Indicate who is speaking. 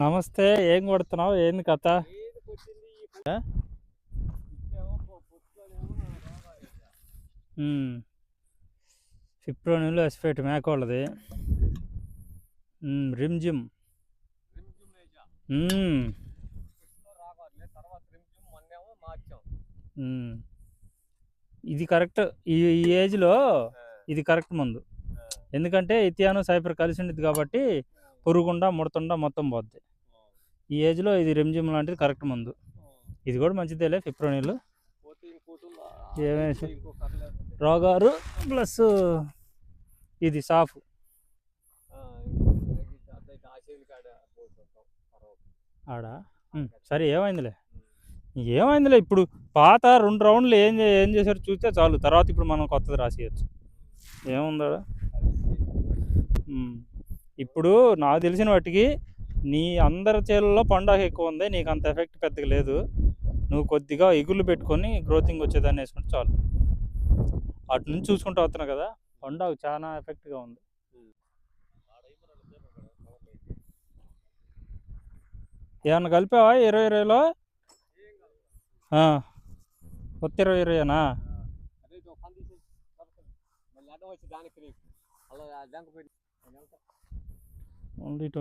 Speaker 1: నమస్తే ఏం కొడుతున్నావు? ఏంది కథ. ఫిప్రోనిల్ ఎస్ఫేట్ మేకోళ్ళది ఉమ్, రిమ్ జిమ్. ఉమ్, ఉమ్. ఇది కరెక్ట్ ఈ ఈ ఏజ్లో ఇది కరెక్ట్ మందు. ఎందుకంటే ఇథియాను సైపర్ కలిసి ఉండేది కాబట్టి పురుగుండా ముడతుండా మొత్తం పోద్ది. ఈ ఏజ్లో ఇది రిమ్జిమ్ లాంటిది కరెక్ట్ మందు. ఇది కూడా మంచిదేలే ఫిప్రోనీలు. ఏమేసి రోగారు ప్లస్ ఇది సాఫ్. ఆడ? సరే ఏమైందిలే? ఏమైందిలే ఇప్పుడు? పాత రెండు రౌండ్లు ఏం చే- ఏం చేశారు చూస్తే చాలు. తర్వాత ఇప్పుడు మనం కొత్తది రాసేయచ్చు. ఏముందా ఇప్పుడు నాకు తెలిసిన వాటికి నీ అందరి చేలలో పండగ ఎక్కువ ఉంది నీకు అంత ఎఫెక్ట్ పెద్దగా లేదు. నువ్వు కొద్దిగా ఎగులు పెట్టుకొని గ్రోతింగ్ వచ్చేదాన్ని వేసుకుంటే చాలు. అటు నుంచి చూసుకుంటూ వస్తున్నావు కదా పండగ చాలా ఎఫెక్ట్గా ఉంది. ఏమన్నా కలిపావా ఇరవై ఇరవైలో? కొత్త ఇరవై ఇరవైనా?
Speaker 2: దానికి only
Speaker 1: 20